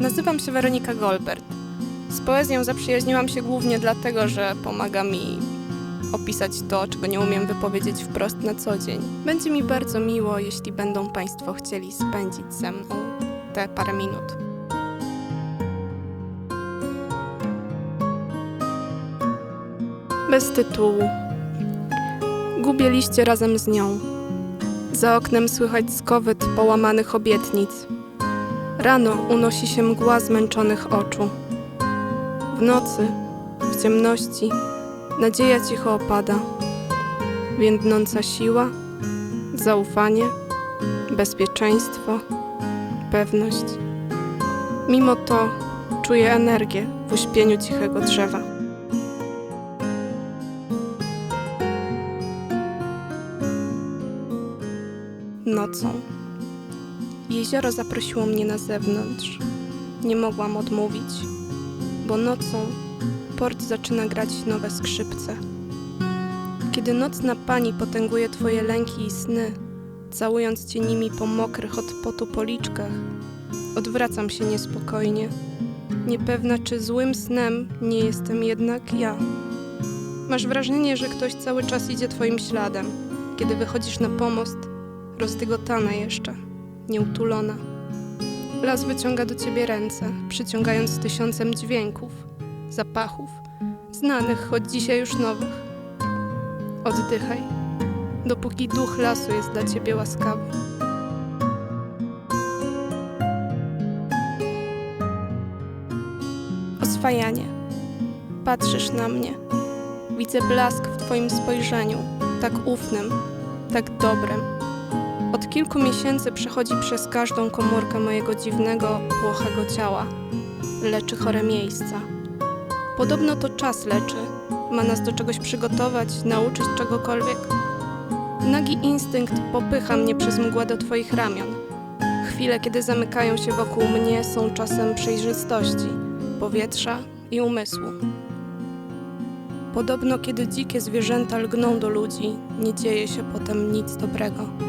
Nazywam się Weronika Golbert. Z poezją zaprzyjaźniłam się głównie dlatego, że pomaga mi opisać to, czego nie umiem wypowiedzieć wprost na co dzień. Będzie mi bardzo miło, jeśli będą Państwo chcieli spędzić ze mną te parę minut. Bez tytułu. Gubię liście razem z nią. Za oknem słychać skowyt połamanych obietnic. Rano unosi się mgła zmęczonych oczu. W nocy, w ciemności, nadzieja cicho opada. Więdnąca siła, zaufanie, bezpieczeństwo, pewność. Mimo to czuję energię w uśpieniu cichego drzewa. Nocą. Jezioro zaprosiło mnie na zewnątrz. Nie mogłam odmówić, bo nocą port zaczyna grać nowe skrzypce. Kiedy nocna pani potęguje twoje lęki i sny, całując cię nimi po mokrych od potu policzkach, odwracam się niespokojnie, niepewna czy złym snem nie jestem jednak ja. Masz wrażenie, że ktoś cały czas idzie twoim śladem. Kiedy wychodzisz na pomost, rozdygotana jeszcze, nieutulona. Las wyciąga do ciebie ręce, przyciągając tysiącem dźwięków, zapachów, znanych, choć dzisiaj już nowych. Oddychaj, dopóki duch lasu jest dla ciebie łaskawy. Oswajanie. Patrzysz na mnie. Widzę blask w twoim spojrzeniu, tak ufnym, tak dobrym. Od kilku miesięcy przechodzi przez każdą komórkę mojego dziwnego, płochego ciała. Leczy chore miejsca. Podobno to czas leczy. Ma nas do czegoś przygotować, nauczyć czegokolwiek. Nagi instynkt popycha mnie przez mgłę do twoich ramion. Chwile, kiedy zamykają się wokół mnie, są czasem przejrzystości, powietrza i umysłu. Podobno, kiedy dzikie zwierzęta lgną do ludzi, nie dzieje się potem nic dobrego.